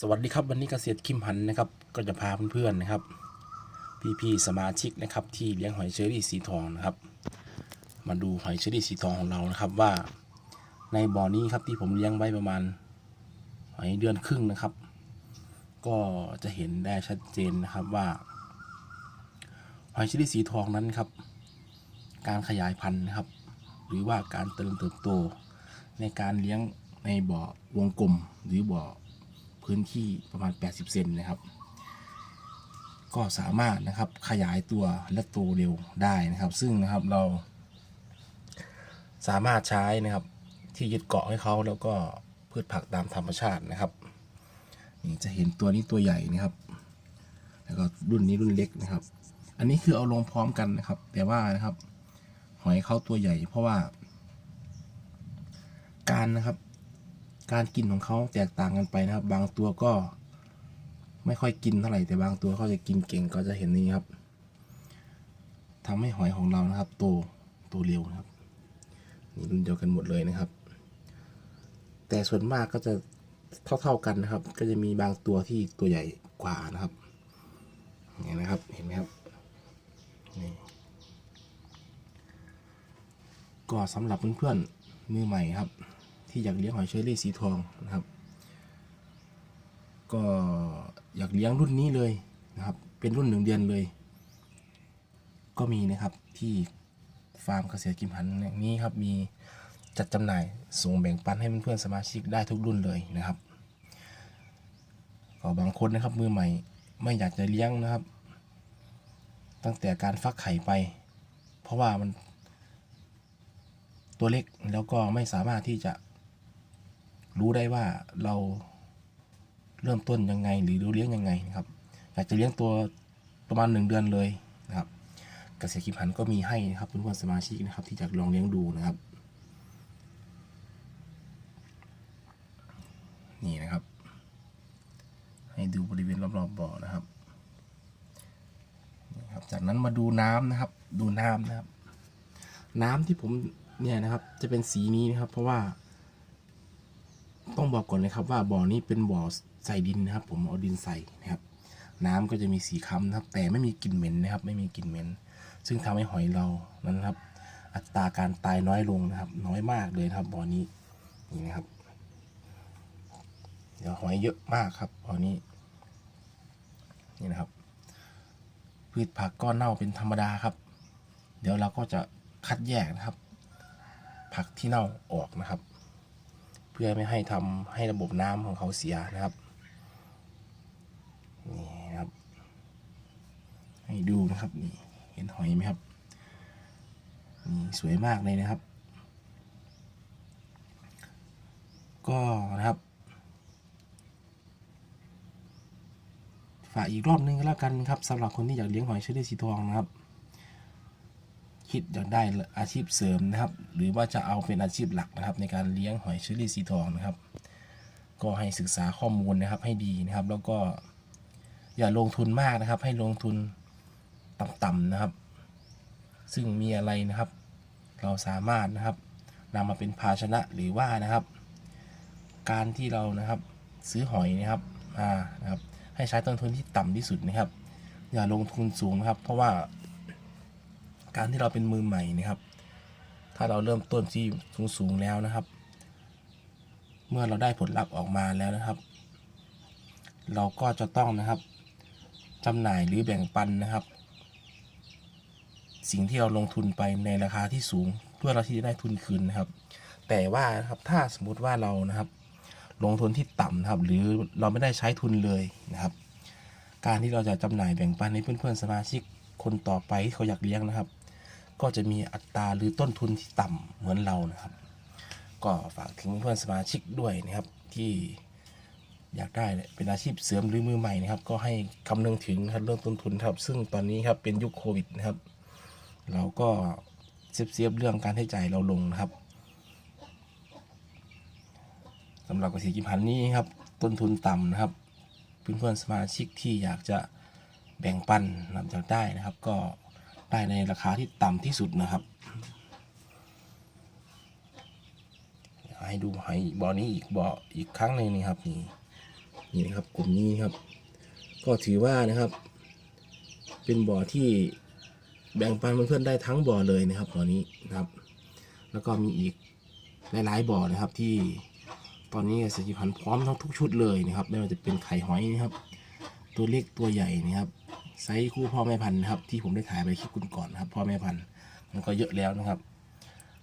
สวัสดีครับวันนี้เกษตรคิมหันนะครับก็จะพาเพื่อนๆนะครับ พี่ๆสมาชิกนะครับที่เลี้ยงหอยเชอรี่สีทองนะครับ มาดูหอยเชอรี่สีทองของเรานะครับว่า ในบ่อนี้ครับที่ผมเลี้ยงไว้ประมาณหอยเดือนครึ่งนะครับ ก็จะเห็นได้ชัดเจนนะครับว่า หอยเชอรี่สีทองนั้นครับ การขยายพันธุ์นะครับ หรือว่าการเติมเติบโต ในการเลี้ยงในบ่อวงกลมหรือบ่อ พื้นที่ประมาณ 80 เซนนะครับ ก็สามารถนะครับขยายตัวและโตเร็วได้นะครับ ซึ่งนะครับเรา สามารถใช้นะครับที่ยึดเกาะให้เขาแล้วก็พืชผักตามธรรมชาตินะครับนี่จะเห็นตัวนี้ตัวใหญ่นะครับ แล้วก็รุ่นนี้รุ่นเล็กนะครับ อันนี้คือเอาลงพร้อมกันนะครับ แต่ว่านะครับ หอยเขาตัวใหญ่ เพราะว่า การนะครับ การกินของเขาแตกต่างกันไปนะครับ บางตัวก็ไม่ค่อยกินเท่าไหร่แต่บางตัวเขาจะกินเก่งก็จะเห็นนี้ครับทำให้หอยของเรานะครับ โตโตเร็วนะครับนี่รุ่นเดียวกันหมดเลยนะครับ แต่ส่วนมากก็จะเท่า ๆกันนะครับ ก็จะมีบางตัวที่ตัวใหญ่กว่านะครับนี่นะครับเห็นไหมครับนี่ก็สำหรับเพื่อนๆมือใหม่ครับ ที่อยากเลี้ยงหอยเชอรี่สีทองนะครับ ก็อยากเลี้ยงรุ่นนี้เลยนะครับ เป็นรุ่นหนึ่งเดือนเลย ก็มีนะครับที่ฟาร์มเกษตรกิมหันนี้ครับมีจัดจำหน่ายส่งแบ่งปันให้เพื่อนๆสมาชิกได้ทุกรุ่นเลยนะครับก็บางคนนะครับมือใหม่ไม่อยากจะเลี้ยงนะครับ ตั้งแต่การฟักไข่ไป เพราะว่ามันตัวเล็กแล้วก็ไม่สามารถที่จะ รู้ได้ว่าเราเริ่มต้นยังไง หรือเราเลี้ยงยังไงนะครับอยากจะเลี้ยงตัวประมาณหนึ่งเดือนเลยนะครับเกษตรกิจพันธุ์ก็มีให้นะครับเพื่อนๆสมาชิกนะครับ ที่อยากลองเลี้ยงดูนะครับ นี่นะครับ ให้ดูบริเวณรอบๆบ่อนะครับนี่ครับ จากนั้นมาดูน้ำนะครับ ดูน้ำนะครับ น้ำที่ผมเนี่ยนะครับ จะเป็นสีนี้นะครับ เพราะว่า ต้องบอกก่อนเลยครับว่าบ่อนี้เป็นบ่อใส่ดินนะครับ ผมเอาดินใส่นะครับ น้ำก็จะมีสีค้ำนะครับ แต่ไม่มีกลิ่นเหม็นนะครับ ไม่มีกลิ่นเหม็น ซึ่งทำให้หอยเรานั้นครับ อัตราการตายน้อยลงนะครับ น้อยมากเลยครับบ่อนี้นี่นะครับเดี๋ยวหอยเยอะมากครับบ่อนี้นี่นะครับ พืชผักก็เน่าเป็นธรรมดาครับ เดี๋ยวเราก็จะคัดแยกนะครับ ผักที่เน่าออกนะครับ เพื่อไม่ให้ทำให้ระบบน้ำของเขาเสียนะครับนี่นะครับ ให้ดูนะครับนี่เห็นหอยไหมครับนี่สวยมากเลยนะครับ ก็นะครับฝากอีกรอบนึงก็แล้วกันครับสำหรับคนที่อยากเลี้ยงหอยเชอรี่สีทองนะครับ คิดอยากได้อาชีพเสริมนะครับ หรือว่าจะเอาเป็นอาชีพหลักนะครับ ในการเลี้ยงหอยเชอรี่สีทองนะครับ ก็ให้ศึกษาข้อมูลนะครับให้ดีนะครับ แล้วก็อย่าลงทุนมากนะครับ ให้ลงทุนต่ำๆนะครับ ซึ่งมีอะไรนะครับ เราสามารถนะครับนำมาเป็นภาชนะหรือว่านะครับ การที่เรานะครับซื้อหอยนะครับมานะครับ ให้ใช้ต้นทุนที่ต่ำที่สุดนะครับ อย่าลงทุนสูงนะครับ เพราะว่า การที่เราเป็นมือใหม่นะครับ ถ้าเราเริ่มต้นที่สูงๆแล้วนะครับ เมื่อเราได้ผลลัพธ์ออกมาแล้วนะครับ เราก็จะต้องนะครับจำหน่ายหรือแบ่งปันนะครับ สิ่งที่เราลงทุนไปในราคาที่สูง เพื่อเราที่จะได้ทุนคืนนะครับ แต่ว่านะครับถ้าสมมุติว่าเรานะครับ ลงทุนที่ต่ำนะครับ หรือเราไม่ได้ใช้ทุนเลยนะครับ การที่เราจะจำหน่ายแบ่งปันให้เพื่อนๆสมาชิกคนต่อไปที่เขาอยากเลี้ยงนะครับ ก็จะมีอัตราหรือต้นทุนที่ต่ำเหมือนเรานะครับ ก็ฝากถึงเพื่อนสมาชิกด้วยนะครับที่อยากได้เป็นอาชีพเสริมหรือมือใหม่นะครับ ก็ให้คำนึงถึงครับเรื่องต้นทุนครับ ซึ่งตอนนี้ครับเป็นยุคโควิดนะครับ เราก็เซฟเซฟเรื่องการใช้จ่ายเราลงนะครับสำหรับกสิกิพันนี้ครับ ต้นทุนต่ำนะครับเพื่อนๆสมาชิกที่อยากจะแบ่งปันนำจากได้นะครับ ก็ ได้ในราคาที่ต่ำที่สุดนะครับ ให้ดูหอยบ่อนี้อีกบ่ออีกครั้งหนึ่งนี่ครับนี่นี่นะครับกลุ่มนี้ครับ ก็ถือว่านะครับ เป็นบ่อที่แบ่งปันเพื่อนๆได้ทั้งบ่อเลยนะครับบ่อนี้นะครับ แล้วก็มีอีกหลายๆบ่อนะครับที่ตอนนี้เกษตรพันธุ์พร้อมทั้งทุกชุดเลยนะครับไม่ว่าจะเป็นไข่หอยนะครับ ตัวเล็กตัวใหญ่นะครับ ไซส์คู่พ่อแม่พันธุ์นะครับ ที่ผมได้ถ่ายไปคลิปคุณก่อนนะครับ พ่อแม่พันธุ์มันก็เยอะแล้วนะครับ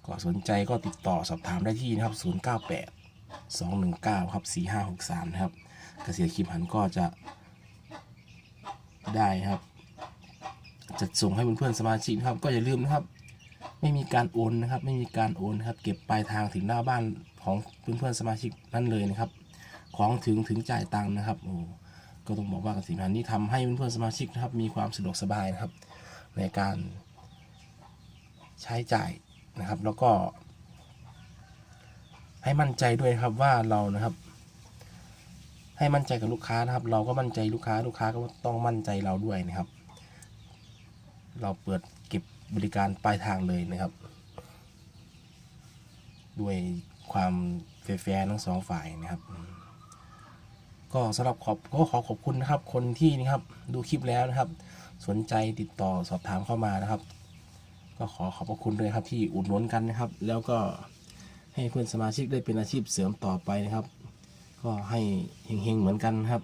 ก็สนใจก็ติดต่อสอบถามได้ที่นะครับ 098 219ครับ4563นะครับเกษตรคิมหันก็จะได้ครับจะส่งให้เพื่อนๆสมาชิกครับ ก็อย่าลืมนะครับ ไม่มีการโอนนะครับ ไม่มีการโอนครับ เก็บปลายทางถึงหน้าบ้านของเพื่อนๆสมาชิกนั่นเลยนะครับ ของถึงถึงจ่ายตังค์นะครับโอ้ ก็ต้องบอกว่าเกตรพันนี้ทำให้เพื่อนๆสมาชิกนะครับ มีความสะดวกสบายนะครับ ในการใช้จ่ายนะครับ แล้วก็ ให้มั่นใจด้วยครับว่าเรานะครับ ให้มั่นใจกับลูกค้านะครับ เราก็มั่นใจลูกค้าลูกค้าก็ต้องมั่นใจเราด้วยนะครับ เราเปิดเก็บบริการปลายทางเลยนะครับ ด้วยความแฟร์ทั้งสองฝ่ายนะครับ ก็สำหรับขอบก็ขอขอบคุณนะครับ คนที่นะครับดูคลิปแล้วนะครับ สนใจติดต่อสอบถามเข้ามานะครับ ก็ขอขอบพระคุณด้วยครับที่อุดหนุนกันนะครับ แล้วก็ให้เพื่อนสมาชิกได้เป็นอาชีพเสริมต่อไปนะครับ ก็ให้เฮงๆเหมือนกันครับ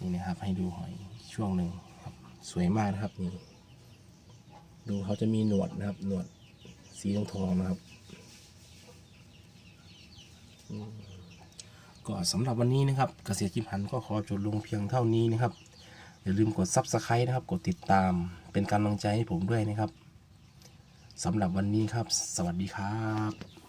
นี่นะครับให้ดูหอยช่วงหนึ่งครับ สวยมากนะครับนี่ดูเขาจะมีหนวดนะครับ หนวดสีทองทองนะครับอืม ก็สำหรับวันนี้นะครับเกษตรกิมหันก็ขอจบลงเพียงเท่านี้นะครับ อย่าลืมกดซับสไครต์นะครับ กดติดตามเป็นกำลังใจให้ผมด้วยนะครับสำหรับวันนี้ครับ สวัสดีครับ